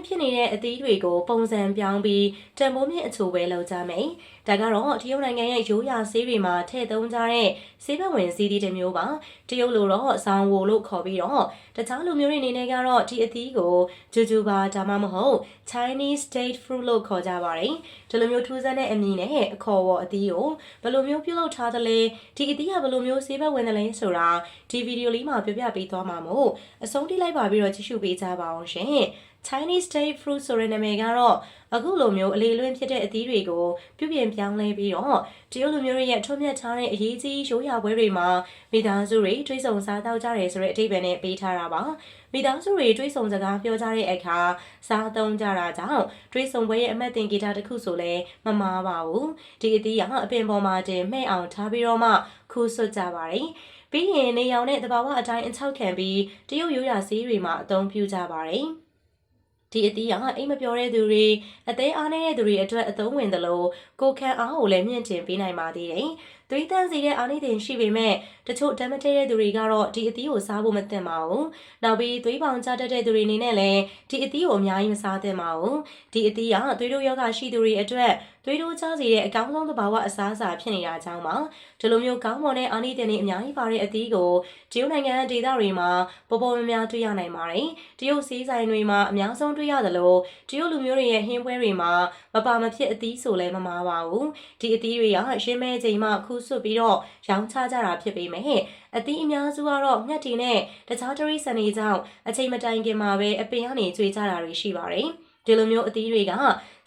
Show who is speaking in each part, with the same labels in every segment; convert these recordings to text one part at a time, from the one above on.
Speaker 1: င့်ဖြစ်နေတဲ့အသီးတွေကိုပုံစံပြောင်းပြီးတန်ဖိုးမြင့်အချိုပဲလုပ်ကြမယ်။ဒါကတော့တရုတ်နိုင်ငံရဲ့ရိုးရာဆေးတွေမှာထည့်သုံးကြတဲ့ဆေးဘက်ဝင်ဆေးသီးတစ်မျိုးပါ။တရုတ်လိုတော့ဇောင်ဝိုလို့ခေါ်ပြီးတော့တခြားလူမျိုးတွေအနေနဲ့ကတော့ဒီအသီးကိုဂျူဂျူပါဒါမှမဟုတ် Chinese state fruit လို့ခေါ်ကြပါတယ်။ဒီလိုမျိုးထူးဆန်းတဲ့အမည်နဲ့အခေါ်အဝေါ်အသီးကိုဘယ်လိုမျိုးပြုလုပ်ထားသလဲဒီအသီးကဘယ်လိုမျိုးဆေးဘက်ဝင်တယ်လဲဆိုတာဒီဗီဒီယိုလေးမှာပြပြပေးသွားမှာမို့အဆုံးထိလိုက်ပါပြီးတော့ကြည့်ရှုပေးကြပါအောင်ရှင်။ Chinese state fruit ဆိုတဲ့နာမည်ကတော့အခုလိုမျိုးအလေးလွင့်ဖြစ်တဲ့အသီးတွေကိုပြုပြင်ပြောင်းလဲပြီးတော့တရုတ်လူမျိုးတွေရဲ့ထွန်းမြတ်ထားတဲ့အရေးကြီးရိုးရာပွဲတွေမှာမိသားစုတွေတွေးဆုံစားတောက်ကြတယ်ဆိုတဲ့အဓိပ္ပာယ်နဲ့ပေးထားတာပါမိသားစုတွေတွေးဆုံစကားပြောကြတဲ့အခါစားသုံးကြတာကြောင့်တွေးဆုံပွဲရဲ့အမှတ်တင်ဂီတတစ်ခုဆိုလဲမမားပါဘူးဒီအသီးကအပင်ပေါ်မှာတင်မှဲ့အောင်ထားပြီးတော့မှခူးဆွတ်ကြပါတယ်ပြီးရင်နေရောင်တဲ့တဘာဝအတိုင်းအချောက်ခံပြီးတရုတ်ရိုးရာဆေးတွေမှာအသုံးပြုကြပါတယ် ဒီအသီးကအိမ်မပြောတဲ့သူတွေအသေးအားနေတဲ့သူတွေအတွက်အသုံးဝင်သလိုကိုခံအားကိုလည်းမြင့်တင်ပေးနိုင်ပါသေးတယ်။ သွေးတန်းစီတဲ့အာနိသင်ရှိပေမဲ့တချို့ဓာတ်မတည့်တဲ့သူတွေကတော့ဒီအသီးကိုစားဖို့မသင့်ပါဘူး။နောက်ပြီးသွေးပေါင်ကျတတ်တဲ့သူတွေအနေနဲ့လည်းဒီအသီးကိုအများကြီးမစားသင့်ပါဘူး။ဒီအသီးကသွေးတို့ယောဂရှိသူတွေအတွက်သွေးတိုးချစေတဲ့အကောင်းဆုံးသဘာဝအစားအစာဖြစ်နေတာကြောင့်ပါဒီလိုမျိုးကောင်းမွန်တဲ့အာနိသင်တွေအများကြီးပါတဲ့အသီးကိုတရုတ်နိုင်ငံဒေသတွေမှာပေါ်ပေါ်များများတွေ့ရနိုင်ပါတယ်တရုတ်စည်းဆိုင်တွေမှာအများဆုံးတွေ့ရသလိုတရုတ်လူမျိုးတွေရဲ့ဟင်းပွဲတွေမှာမပါမဖြစ်အသီးဆိုလဲမမားပါဘူးဒီအသီးတွေကရှင်းမဲချိန်မှခူးဆွတ်ပြီးတော့ရောင်းချကြတာဖြစ်ပေမဲ့အသီးအများစုကတော့ငှက်တီနဲ့တခြားတရိတ်ဆန်တွေကြောင့်အချိန်မတိုင်ခင်မှာပဲအပင်ကနေကျွေးကြတာတွေရှိပါတယ်ဒီလိုမျိုးအသီးတွေက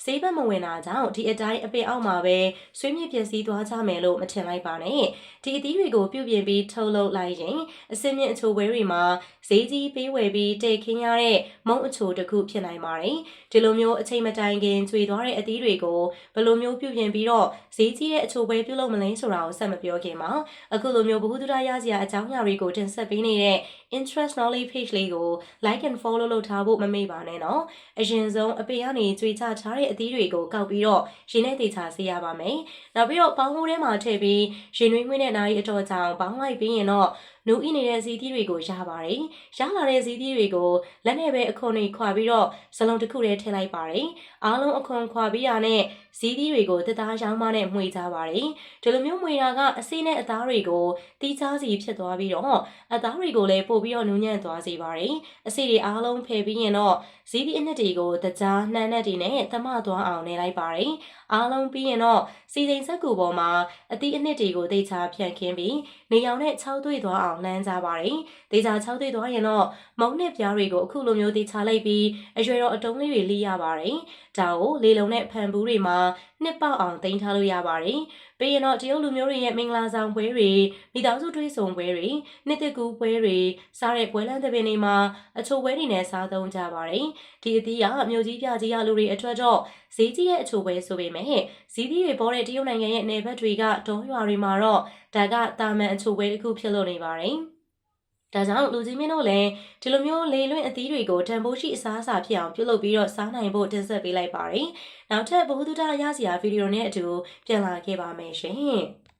Speaker 1: ဆေးဘက်မဝင်တာကြောင့်ဒီအတိုင်းအပင်အောက်မှာပဲဆွေးမြေ့ပျက်စီးသွားကြမယ်လို့မထင်လိုက်ပါနဲ့ဒီအသီးတွေကိုပြုပြင်ပြီးထုတ်လုပ်လိုက်ရင်အစင်းမြင့်အချိုပွဲတွေမှာဈေးကြီးပေးဝယ်ပြီးတည်ခင်းရတဲ့မုံအချိုတစ်ခုဖြစ်နိုင်ပါတယ်ဒီလိုမျိုးအချိန်မတိုင်ခင်ကျွေသွားတဲ့အသီးတွေကိုဘယ်လိုမျိုးပြုပြင်ပြီးတော့ဈေးကြီးတဲ့အချိုပွဲပြုလုပ်မလဲဆိုတာကိုဆက်မပြောခင်မှာအခုလိုမျိုးဘ ഹു တုဒရရစရာအကြောင်းအရာတွေကိုတင်ဆက်ပေးနေတဲ့ interest knowledge page လေးကို like and follow လုပ်ထားဖို့မမေ့ပါနဲ့နော်အရင်ဆုံးအပေကနေကြွေချထားတဲ့အသီးတွေကိုကောက်ပြီးတော့ရေနဲ့တေချာဆေးရပါမယ်နောက်ပြီးတော့ပေါင်းမိုးထဲမှာထည့်ပြီးရေနွေးမွေးတဲ့နာရီအတော်ကြောင်ပေါင်းလိုက်ပြီးရင်တော့ နူးဤနေတဲ့ဇီးသီးတွေကိုရပါတယ်။ရလာတဲ့ဇီးသီးတွေကိုလက်နဲ့ပဲအခွန်တွေခွာပြီးတော့စလုံးတစ်ခုတည်းထည့်လိုက်ပါတယ်။အားလုံးအခွန်ခွာပြီးရတဲ့ဇီးသီးတွေကိုတသားရောင်းမနဲ့မှွေကြပါတယ်။ဒီလိုမျိုးမှွေတာကအစိနဲ့အသားတွေကိုတီးချားစီဖြစ်သွားပြီးတော့အသားတွေကိုလည်းပို့ပြီးတော့နူးညံ့သွားစေပါတယ်။အစိတွေအားလုံးဖယ်ပြီးရင်တော့ဇီးသီးအနှစ်တွေကိုတကြားနှမ်းနဲ့တွေနဲ့သမသွားအောင်နေလိုက်ပါတယ်။အားလုံးပြီးရင်တော့စီစိန်ဆက်ကူပေါ်မှာအသီးအနှစ်တွေကိုတိတ်ချဖြန့်ခင်းပြီးနေရောင်နဲ့ခြောက်သွေ့သွားအောင်လှမ်းကြပါတယ်။တေချာခြောက်သွေ့သွားရင်တော့မုံနဲ့ပြားတွေကိုအခုလိုမျိုးတေချာလိုက်ပြီးအရွယ်တော်အတုံးလေးတွေလိရပါတယ်။ဒါကိုလေလုံးနဲ့ဖန်ဘူးတွေမှာ နှစ်ပေါက်အောင်တင်ထားလို့ရပါတယ်။ပြီးရင်တော့တရုတ်လူမျိုးတွေရဲ့မင်္ဂလာဆောင်ပွဲတွေမိသားစုတွေးဆုံပွဲတွေနှစ်သက်ကူပွဲတွေစားတဲ့ပွဲလမ်းသဘင်တွေမှာအချိုပွဲတွေနဲ့စားသုံးကြပါတယ်။ဒီအသီးကမြို့ကြီးပြကြီးရလူတွေအတွက်တော့ဈေးကြီးရဲ့အချိုပွဲဆိုပေမဲ့ဈေးကြီးတွေပေါ်တဲ့တရုတ်နိုင်ငံရဲ့နယ်ဘက်တွေကဒေါရွာတွေမှာတော့ဒါကတာမန်အချိုပွဲတစ်ခုဖြစ်လို့နေပါတယ်။ ဒါကြောင့်လူကြီးမင်းတို့လည်းဒီလိုမျိုးလေလွင့်အသီးတွေကိုတန်ဖိုးရှိအစားအစာဖြစ်အောင်ပြုလုပ်ပြီးတော့စားနိုင်ဖို့တင်ဆက်ပေးလိုက်ပါတယ်။နောက်ထပ်ဘ ഹു တုဒရရစရာဗီဒီယိုနဲ့အတူပြန်လာခဲ့ပါမယ်ရှင်။